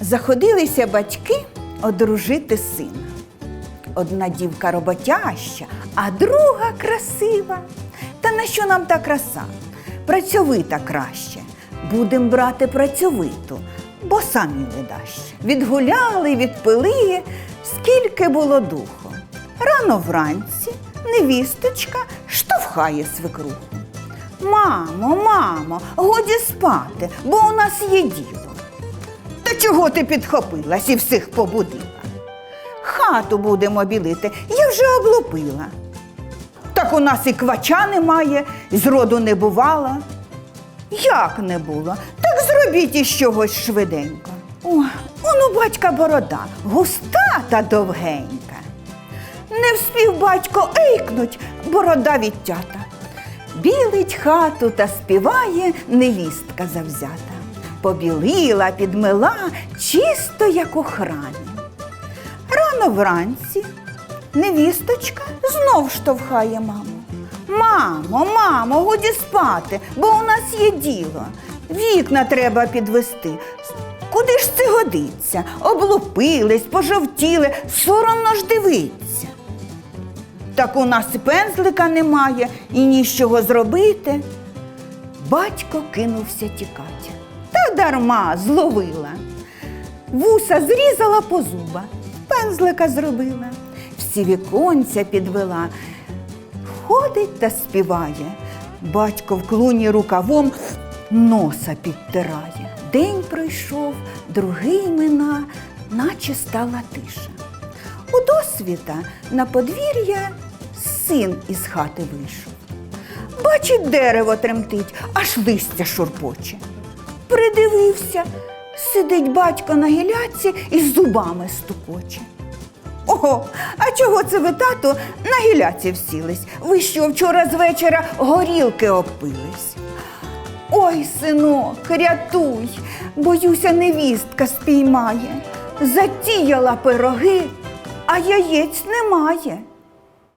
Заходилися батьки одружити сина. Одна дівка роботяща, а друга красива. Та на що нам та краса? Працьовита краще. Будем брати працьовиту, бо самі не видаще. Відгуляли, відпили, скільки було духу. Рано вранці невісточка штовхає свекруху. Мамо, мамо, годі спати, бо у нас є діло. Чого ти підхопилась і всіх побудила? Хату будемо білити, я вже облупила. Так у нас і квача немає, зроду не бувало. Як не було? Так зробіть із чогось швиденько. О, он у батька борода, густа та довгенька. Не вспів батько ейкнуть, борода відтята. Білить хату та співає невістка завзята. Побілила, підмила, чисто, як у храмі. Рано вранці невісточка знов штовхає маму. Мамо, мамо, годі спати, бо у нас є діло. Вікна треба підвести. Куди ж це годиться? Облупились, пожовтіли, соромно ж дивиться. Так у нас і пензлика немає і нічого зробити. Батько кинувся тікати. Та дарма зловила. Вуса зрізала по зуба, пензлика зробила, всі віконця підвела. Ходить та співає. Батько в клуні рукавом носа підтирає. День пройшов, другий мина, наче стала тиша. У досвіта на подвір'я син із хати вийшов. Бачить, дерево тремтить, аж листя шурпоче. Придивився, сидить батько на гіляці і зубами стукоче. Ого, а чого це ви, тату, на гіляці всілись? Ви що вчора з вечора горілки обпились? Ой, синок, рятуй, боюся, невістка спіймає. Затіяла пироги, а яєць немає.